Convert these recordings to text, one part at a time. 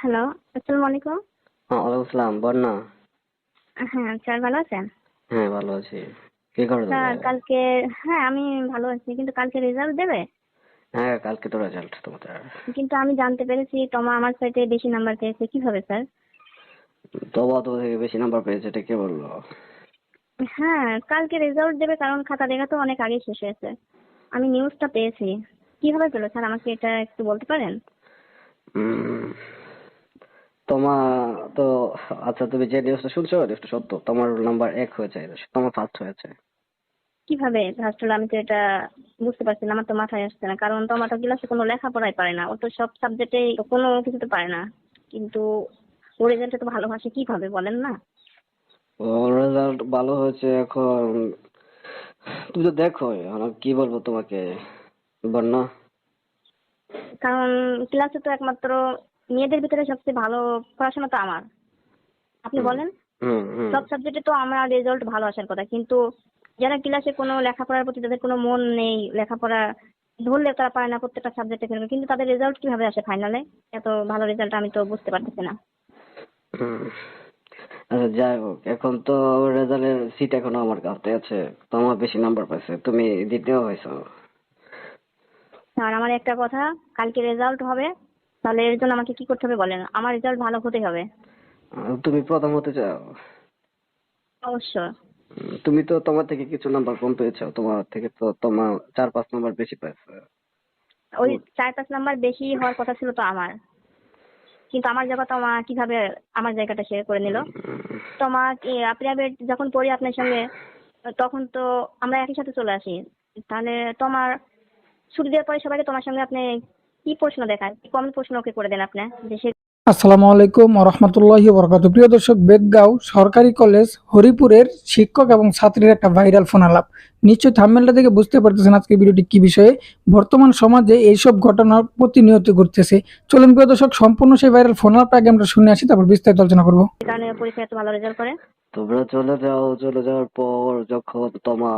Hello আসসালামু আলাইকুম। হ্যাঁ ওয়ালাইকুম আসসালাম বন্যা। হ্যাঁ স্যার ভালো আছেন? হ্যাঁ ভালো আছি। কি করো স্যার কালকে হ্যাঁ আমি ভালো আছি কিন্তু কালকে রেজাল্ট দেবে? হ্যাঁ কালকে তো রেজাল্ট তোমাদের। কিন্তু আমি জানতে পেরেছি তোমা আমার সাইটে বেশি নাম্বার পেয়েছে কীভাবে স্যার? তবা তো থেকে বেশি নাম্বার পেয়েছে এটা কে বলল? হ্যাঁ কালকে রেজাল্ট দেবে কারণ খাতা দেখা তো অনেক আগে শেষ হয়েছে। আমি নিউজটা পেয়েছি। কীভাবে পেল স্যার আমাকে এটা একটু বলতে পারেন? তোমা তো আচ্ছা তুমি যে নিউজটা শুনছো নিউজটা সত্য। তোমার নাম্বার এক হয়েছে তোমার ফার্স্ট হয়েছে। কীভাবে? আসলে আমি তো এটা বুঝতে পারছি না আমার তো মাথায় আসছে না। কারণ তোমার তো ক্লাসে কোনো লেখাপড়াই পারে না। ও তো সব সাবজেক্টে কোনো কিছুতে পারে না। কিন্তু ও রেজাল্টে তো ভালোবাসে কীভাবে বলেন না? ওর রেজাল্ট ভালো হয়েছে এখন তুমি তো দেখো কি বলব তোমাকে? বন্যা কারণ ক্লাসে তো একমাত্র মেয়েদের ভিতরে সবচেয়ে ভালো পড়াশোনা তো আমার। আপনি বলেন। সব সাবজেক্টে তো আমার রেজাল্ট ভালো আসার কথা। কিন্তু যারা ক্লাসে কোনো লেখাপড়ার প্রতি তাদের কোনো মন নেই লেখাপড়া ধরলে তারা পারে না প্রত্যেকটা সাবজেক্টে ফেলবে। কিন্তু তাদের রেজাল্ট কীভাবে আসে ফাইনালে এত ভালো রেজাল্ট আমি তো বুঝতে পারতেছি না। যাই হোক এখন তো রেজাল্টের সিট এখনও আমার কাছে আছে। তোমার বেশি নাম্বার পাইছে। তুমি দ্বিতীয় হয়েছো। আর আমার একটা কথা কালকে রেজাল্ট হবে। তাহলে এর জন্য আমাকে কি করতে হবে বলেন? আমার রেজাল্ট ভালো হতে হবে। তুমি প্রথম হতে চাও? অবশ্য তুমি তো তোমার থেকে কিছু নাম্বার কম পেয়েছ। তোমার থেকে তো তোমার চার পাঁচ নাম্বার বেশি পেয়েছে। ওই চার পাঁচ নাম্বার বেশি হওয়ার কথা ছিল তো আমার। কিন্তু আমার জায়গা তো আমার কীভাবে আমার জায়গাটা শেয়ার করে নিল? উম, তোমার প্রাইভেট যখন পড়ি আপনার সঙ্গে তখন তো আমরা একই সাথে চলে আসি। তাহলে তোমার ছুটি দেওয়ার পরে সবাইকে তোমার সঙ্গে আপনি কি প্রশ্ন দেখান কম প্রশ্ন ওকে করে দেন আপনি? আসসালামু আলাইকুম রহমতুল্লাহি বরকাত প্রিয় দর্শক বেদগাঁও সরকারি কলেজ হরিপুরের শিক্ষক এবং ছাত্রীর একটা ভাইরাল ফোন আলাপ। নিশ্চয়ই থেকে বুঝতে পারতেছেন আজকে ভিডিওটি কি বিষয়ে। বর্তমান সমাজে এইসব ঘটনা প্রতিনিয়ত ঘটতেছে। চলুন প্রিয় দর্শক সম্পূর্ণ সেই ভাইরাল ফোন আলাপটা আগে আমরা শুনে আসি তারপর বিস্তারিত আলোচনা করব। কারণে পরীক্ষায় এত ভালো রেজাল্ট করে? তোমরা চলে যাও চলে যাওয়ার পর যখন তোমা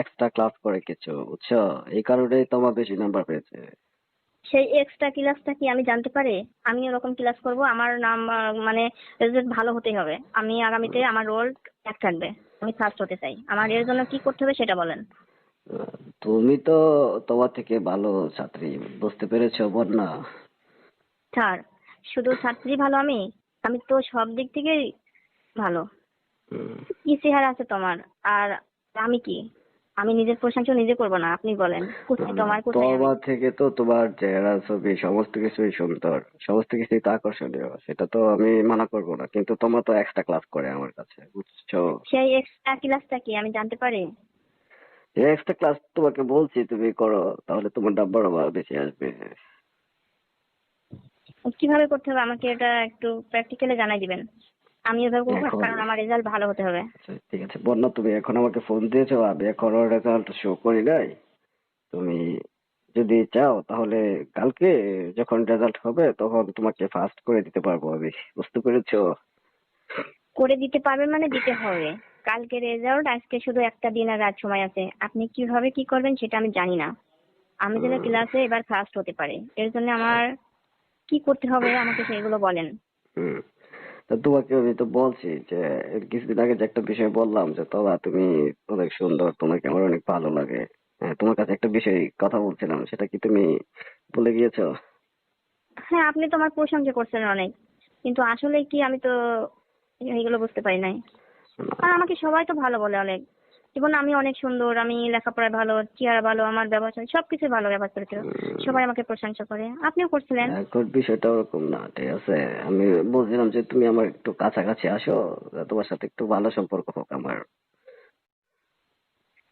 এক্সট্রা ক্লাস করে কিছু বুঝছ? এই কারণেই তোমার বেশি নাম্বার পেয়েছে। সেই এক্সট্রা ক্লাসটা কি আমি জানতে পারি? আমি এরকম ক্লাস করব আমার নাম মানে রেজাল্ট ভালো হতেই হবে। আমি আগামীতে আমার রোল এক থাকবে আমি ফার্স্ট হতে চাই। আমার এর জন্য কি করতে হবে সেটা বলেন। তুমি তো তোমার থেকে ভালো ছাত্রী বুঝতে পেরেছ বন্যা? স্যার শুধু ছাত্রী ভালো আমি আমি তো সব দিক থেকেই ভালো। কি চেহারা আছে তোমার? আর আমি কি? আমি নিজের প্রশংসা নিজে করব না আপনি বলেন। কোথায় তোমার কোথায় আমি? থেকে তো তোমার চেহারা ছবি সমস্ত কিছুই সুন্দর। সমস্ত কিছুই তো আকর্ষণীয়। সেটা তো আমি মানা করব না কিন্তু তোমার তো এক্সট্রা ক্লাস করে আমার কাছে বুঝছ? সেই এক্সট্রা ক্লাসটা কি? আমি জানতে পারি? এক্সট্রা ক্লাস তোমাকে বলছি তুমি করো তাহলে তোমার নাম্বার আবার বেশি আসবে। কীভাবে করতে হবে? আমাকে এটা একটু প্র্যাকটিক্যালি জানাই দিবেন। আমি এভাবে করব কারণ আমার রেজাল্ট ভালো হতে হবে। আচ্ছা, ঠিক আছে। বন্যা তুমি এখন আমাকে ফোন দিয়েছ আমি এখনও রেজাল্ট শো করি নাই। তুমি যদি চাও তাহলে কালকে যখন রেজাল্ট হবে তখন তোমাকে ফার্স্ট করে দিতে পারব আমি। বুঝতে পেরেছ? করে দিতে পারবে মানে দিতে হবে। কালকে রেজাল্ট আজকে শুধু একটা দিন আর রাত সময় আছে। আপনি কীভাবে কি করবেন সেটা আমি জানি না। আমি যেন ক্লাসে এবার ফার্স্ট হতে পারি। এর জন্য আমার কি করতে হবে আমাকে সেগুলো বলেন। হুম। তা তোমাকে আমি তো বলছি যে, কিছুদিন আগে যে একটা বিষয় বললাম যে তোবা তুমি অনেক সুন্দর, তোমাকে আমার অনেক ভালো লাগে। হ্যাঁ তোমার কাছে একটা বিষয়, কথা বলছিলাম, সেটা কি তুমি ভুলে গিয়েছো? হ্যাঁ আপনি তো আমার প্রশংসা করছেন অনেক। কিন্তু আসলে কি আমি তো এইগুলো বুঝতে পারি নাই। আর আমাকে সবাই তো ভালো বলে অনেক। যেমন আমি অনেক সুন্দর আমি লেখাপড়ায় ভালো চেহারা ভালো আমার ব্যবহার সবকিছু ভালো ব্যবহার করেছিল। সবাই আমাকে প্রশংসা করে। আপনিও করছিলেন? এখন বিষয়টা ওরকম না ঠিক আছে? আমি বলছিলাম যে তুমি আমার একটু কাছাকাছি আসো তোমার সাথে একটু ভালো সম্পর্ক হোক আমার।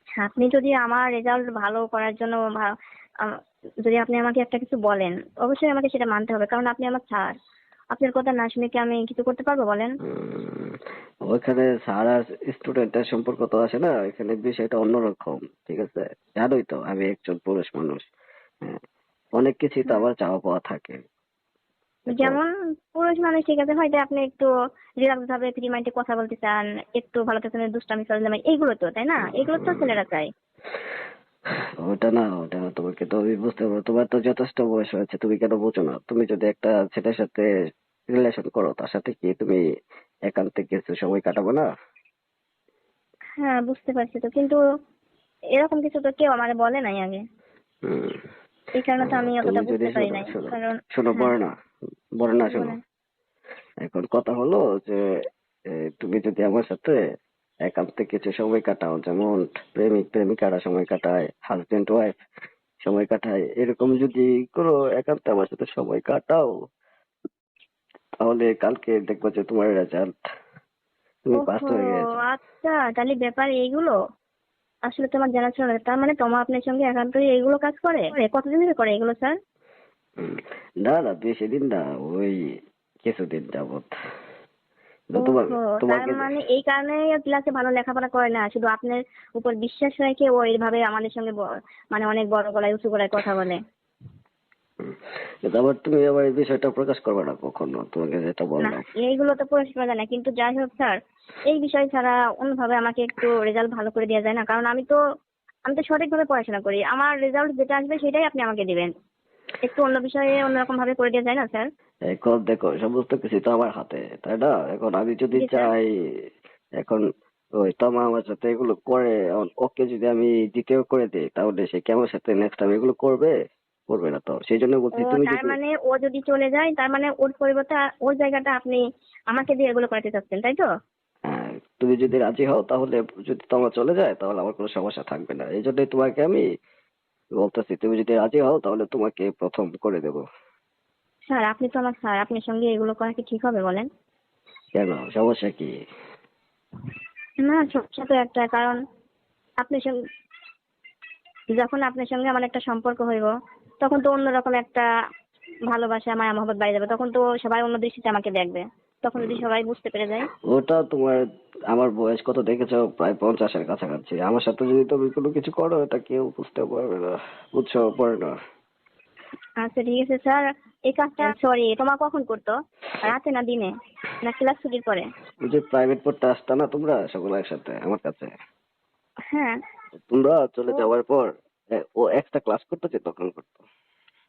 আপনি যদি আমার রেজাল্ট ভালো করার জন্য যদি আপনি আমাকে একটা কিছু বলেন অবশ্যই আমাকে সেটা মানতে হবে কারণ আপনি আমার স্যার আপনার কথা না শুনে কি আমি কিছু করতে পারব বলেন? ওইখানে স্যার আর স্টুডেন্টের সম্পর্ক তো আসে না এখানে বিষয়টা অন্যরকম ঠিক আছে? জানোই তো আমি একজন পুরুষ মানুষ হ্যাঁ। অনেক কিছুই তো আবার চাওয়া পাওয়া থাকে। যেমন পুরুষ মানুষ ঠিক আছে হয়তো আপনি একটু রিল্যাক্স ভাবে ফ্রি মাইন্ডে কথা বলতে চান একটু ভালো থাকেন দুষ্টামি চলে এইগুলো তো তাই না? এগুলো তো ছেলেরা চায়। ওটা না ওটা না তোমাকে তো আমি বুঝতে পারব। তোমার তো যথেষ্ট বয়স হয়েছে তুমি কেন বোঝো না? তুমি যদি একটা ছেলের সাথে রিলেশন করো তার সাথে কি তুমি একান্তে কিছু সময় কাটাবো না? হ্যাঁ বুঝতে পারছি তো। কিন্তু এরকম কিছু তো কেউ আমার বলে নাই আগে। হুম। এই কারণে তো আমি অতটা তুমি যদি বুঝতে পারি শোনো, নাই শোনো, কারণ শোনো হ্যাঁ, বড় না বড় না শোনো। বলেন। এখন কথা হলো যে এ, তুমি যদি আমার সাথে একান্তে কিছু সময় কাটাও। যেমন প্রেমিক প্রেমিকারা সময় কাটায় হাজবেন্ড ওয়াইফ সময় কাটায়। এরকম যদি কোনো একান্তে আমার সাথে সময় কাটাও তাহলে কালকে দেখব যে তোমার রেজাল্ট তুমি পাস হয়ে গেছো। আচ্ছা তাহলে ব্যাপার এইগুলো। আসলে তোমার জানা ছিল না তার মানে তোমার আপনার সঙ্গে একান্তই এইগুলো কাজ করে? কতদিন ধরে করে এগুলো স্যার। না না বেশি দিন না ওই কিছুদিন যাবত তার মানে এই কারণে ক্লাসে ভালো লেখাপড়া করে না শুধু আপনার উপর বিশ্বাস রেখে ও এইভাবে আমাদের সঙ্গে মানে অনেক বড় গলায় উঁচু গলায় কথা বলে। আবার তুমি আবার এই বিষয়টা প্রকাশ করবে না কখনো তোমাকে যেটা বললাম এইগুলো তো পরিষ্কার জানা কিন্তু যাই হোক স্যার এই বিষয় ছাড়া অন্যভাবে আমাকে একটু রেজাল্ট ভালো করে দেওয়া যায় না কারণ আমি তো আমি তো সঠিকভাবে পড়াশোনা করি আমার রেজাল্ট যেটা আসবে সেটাই আপনি আমাকে দিবেন। একটু অন্য বিষয়ে অন্যরকম ভাবে করে দেওয়া যায় না স্যার? এখন দেখো সমস্ত কিছু তো আমার হাতে তাই না? এখন আমি যদি চাই এখন ওই তমা আমার সাথে এগুলো করে এখন ওকে যদি আমি দ্বিতীয় করে দিই তাহলে সে কেমন সাথে নেক্সট টাইম এগুলো করবে? করবে না তো সেই জন্য বলছি তুমি তার যদি মানে ও যদি চলে যায় তার মানে ওর পরিবর্তে আ- ওর জায়গাটা আপনি আমাকে দিয়ে এগুলো করাতে চাচ্ছেন তাই তো? হ্যাঁ, তুমি যদি রাজি হও তাহলে যদি তোমার চলে যায় তাহলে আমার কোনো সমস্যা থাকবে না। এই জন্যই তোমাকে আমি বলতেছি তুমি যদি রাজি হও তাহলে তোমাকে প্রথম করে দেবো। স্যার আপনি তো আমার স্যার আপনার সঙ্গে এগুলো করা কি ঠিক হবে বলেন? কেন? সমস্যা কি? না সমস্যা তো একটা কারণ আপনার সঙ্গে যখন আপনার সঙ্গে আমার একটা সম্পর্ক হইব তখন তো অন্যরকম একটা ভালোবাসা মায়া মহব্বত বাড়ি যাবে। তখন তো সবাই অন্য দৃষ্টিতে আমাকে দেখবে। তখন যদি সবাই বুঝতে পেরে যায় ওটা তোমার আমার বয়স কত দেখেছ? প্রায় পঞ্চাশের কাছাকাছি। আমার সাথে যদি তুমি কোনো কিছু করো এটা কেউ বুঝতে পারবে না। বুঝছ পারে না। আচ্ছা ঠিক আছে স্যার। এই কাজটা সরি তোমার কখন করতো? রাতে না দিনে? না ক্লাস ছুটির পরে? ওই যে প্রাইভেট পড়তে আসতা না তোমরা সকলে একসাথে আমার কাছে? হ্যাঁ। তোমরা চলে যাওয়ার পর ও এক্সট্রা ক্লাস করতো যে তখন করতো?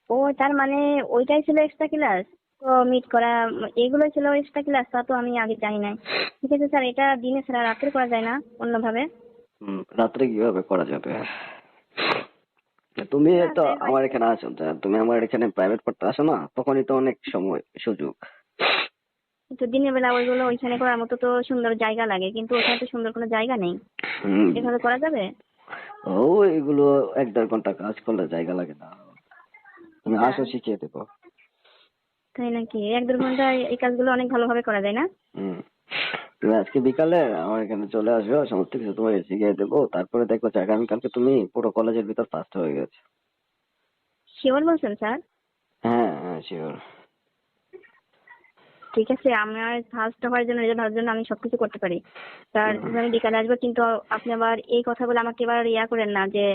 ও তার মানে ওইটাই ছিল এক্সট্রা ক্লাস তো মিট করা এগুলো ছিল এক্সট্রা ক্লাস তা তো আমি আগে জানি নাই। ঠিক আছে স্যার এটা দিনে ছাড়া রাত্রে করা যায় না অন্যভাবে? হুম, রাত্রে কীভাবে করা যাবে? তুমি তো আমার এখানে আসো তা তুমি আমার এখানে প্রাইভেট পড়তে আসো না? তখনই তো অনেক সময় সুযোগ। কিন্তু দিনের বেলা ওইগুলো ওইখানে করার মতো তো সুন্দর জায়গা লাগে কিন্তু ওখানে তো সুন্দর কোনো জায়গা নেই। এভাবে করা যাবে? ও এগুলো এক দেড় ঘণ্টা কাজ করলে জায়গা লাগে না। তুমি হ্যাঁ। আসো শিখিয়ে দেবো। তাই নাকি? এক দেড় ঘন্টায় এই কাজগুলো অনেক ভালোভাবে করা যায় না? হুম। তুমি আজকে বিকালে আমার এখানে চলে আসবে সমস্ত কিছু তোমাকে শিখিয়ে দেবো। তারপরে দেখব যে আগামীকালকে তুমি পুরো কলেজের ভিতর ফার্স্ট হয়ে গেছে। শিওর বলছেন স্যার? হ্যাঁ হ্যাঁ শিওর। ঠিক আছে আমার ফার্স্ট হওয়ার জন্য রেজাল্ট হওয়ার জন্য আমি সবকিছু করতে পারি। স্যার আমি বিকালে আসব কিন্তু আপনি আবার এই কথাগুলো আমাকে এবার ইয়া করেন না যে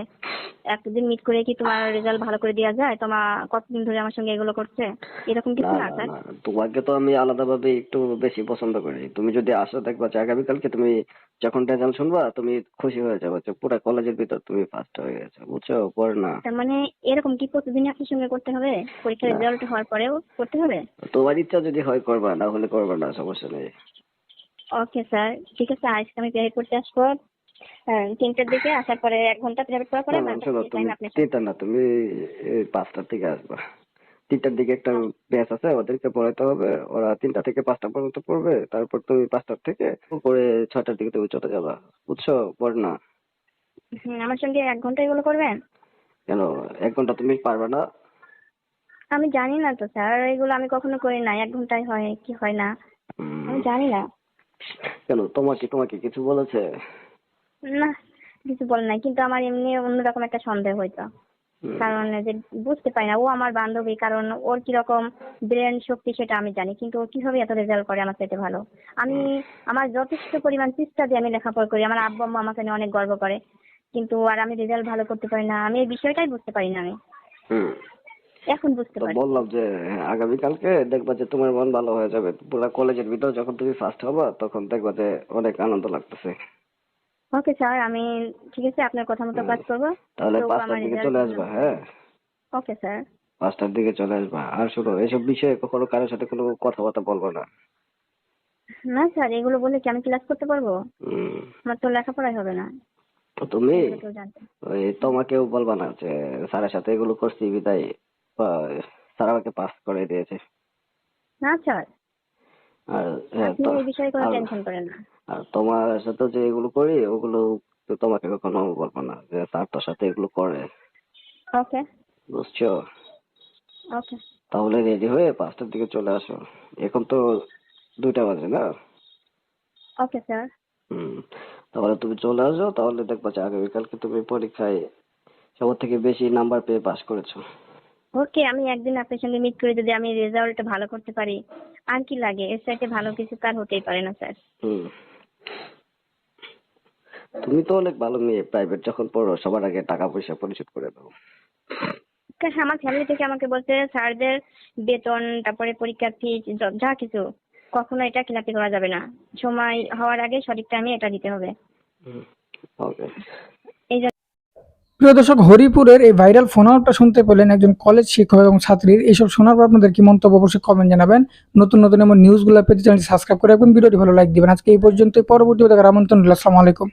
একদিন মিট করে কি তোমার রেজাল্ট ভালো করে দেওয়া যায়? তোমার কতদিন ধরে আমার সঙ্গে এগুলো করছে? এরকম কিছু না স্যার? তোমাকে তো আমি আলাদাভাবে একটু বেশি পছন্দ করি। তুমি যদি আসো দেখবা যে আগামীকালকে তুমি যখন রেজাল্ট শুনবা তুমি খুশি হয়ে যাবে যে পুরো কলেজের ভিতর তুমি ফার্স্ট হয়ে গেছো বুঝছ? পর না। তার মানে এরকম কি প্রতিদিন আপনার সঙ্গে করতে হবে? পরীক্ষার। রেজাল্ট হওয়ার পরেও করতে হবে? তোমার ইচ্ছা যদি হয় করবা না হলে করবা না সমস্যা নেই। ওকে স্যার ঠিক আছে আজকে আমি প্রাইভেট করতে আসব। তিনটার দিকে আসার পরে এক ঘণ্টা প্রাইভেট না, তুমি তিনটা না পাঁচটার দিকে আসবা। তিনটার দিকে একটা ব্যাচ আছে ওদেরকে পড়াতে হবে। ওরা তিনটা থেকে পাঁচটা পর্যন্ত পড়বে তারপর তুমি পাঁচটার থেকে পরে ছয়টার দিকে তুমি চলে যাবা। বুঝছ? পর না। আমার সঙ্গে এক ঘণ্টা এগুলো করবেন? কেন? এক ঘণ্টা তুমি পারবে না? আমি জানি না তো স্যার এগুলো আমি কখনো করি না এক ঘন্টায় হয় কি হয় না? আমি জানি না। কেন? তোমাকে তোমাকে কিছু বলেছে? না কিছু বলে নাই। কিন্তু আমার এমনি অন্যরকম একটা সন্দেহ হইতো। কারণ যে বুঝতে পারি না ও আমার বান্ধবী কারণ ওর কীরকম ব্রেন শক্তি সেটা আমি জানি কিন্তু ও কীভাবে এত রেজাল্ট করে আমার চাইতে ভালো? আমি আমার যথেষ্ট পরিমাণ চেষ্টা দিয়ে আমি লেখাপড়া করি আমার আব্বু আম্মা আমাকে নিয়ে অনেক গর্ব করে। কিন্তু আর আমি রেজাল্ট ভালো করতে পারি না আমি এই বিষয়টাই বুঝতে পারি না আমি। এখন বুঝতে পারি। বললাম যে হ্যাঁ, আগামীকালকে দেখবা যে তোমার মন ভালো হয়ে যাবে। পুরো কলেজের ভিতর যখন তুমি ফার্স্ট হবা তখন দেখবা যে অনেক আনন্দ লাগতেছে। ওকে স্যার আমি ঠিক আছে আপনার কথা মতো কাজ করব। তাহলে পাঁচটার দিকে চলে। আসবা হ্যাঁ? ওকে স্যার পাঁচটার দিকে চলে আসবা। আর শোনো এসব বিষয়ে কখনো কারোর সাথে কোনো কথাবার্তা বলব না। না স্যার এগুলো বলে কি আমি ক্লাস করতে পারব? আমার তো লেখাপড়াই হবে না। তো তুমি? ওই তোমাকেও বলবা না যে স্যারের সাথে এগুলো করছি বিদায়। স্যার আমাকে পাস করে দিয়েছে। না স্যার আর হ্যাঁ, আপনি তো- এই বিষয়ে কোনো আর- টেনশন করেন না। আর তোমার সাথে যে এগুলো করি ওগুলো তো তোমাকে কখনো বলব না যে স্যার তোর সাথে এগুলো করে। ওকে বুঝছ? ওকে তাহলে রেডি হয়ে পাঁচটার দিকে চলে আসো। এখন তো দুইটা বাজে না? ওকে স্যার হুম তাহলে তুমি চলে আসো তাহলে দেখবা যে আগামীকালকে তুমি পরীক্ষায় সবার থেকে বেশি নাম্বার পেয়ে পাস করেছ। ওকে আমি একদিন আপনার সঙ্গে মিট করে যদি আমি রেজাল্ট ভালো করতে পারি আর কি লাগে? এর সাথে ভালো কিছু তার হতেই পারে না স্যার। তুমি তো অনেক ভালো মেয়ে প্রাইভেট যখন পড়ো সবার আগে টাকা পয়সা পরিশোধ করে দাও। আমার ফ্যামিলি থেকে আমাকে বলছে স্যারদের বেতন তারপরে পরীক্ষার ফি যা কিছু। কখনো এটা খিলাপি করা যাবে না। সময় হওয়ার আগে সঠিক টাইমে এটা দিতে হবে। ওকে প্রিয় দর্শক, হরিপুরের এই ভাইরাল ফোন আউটটা শুনতে পেলেন একজন কলেজ শিক্ষক এবং ছাত্রীর। এইসব শোনার পর আপনাদের কি মন্তব্য অবশ্যই কমেন্ট জানাবেন। নতুন নতুন এমন নিউজগুলো পেতে চ্যানেলটি সাবস্ক্রাইব করে রাখবেন। ভিডিওটি ভালো লাইক দিবেন। আজকে এই পর্যন্তই। পরবর্তী দেখার আমন্ত্রণ আসসালামু আলাইকুম।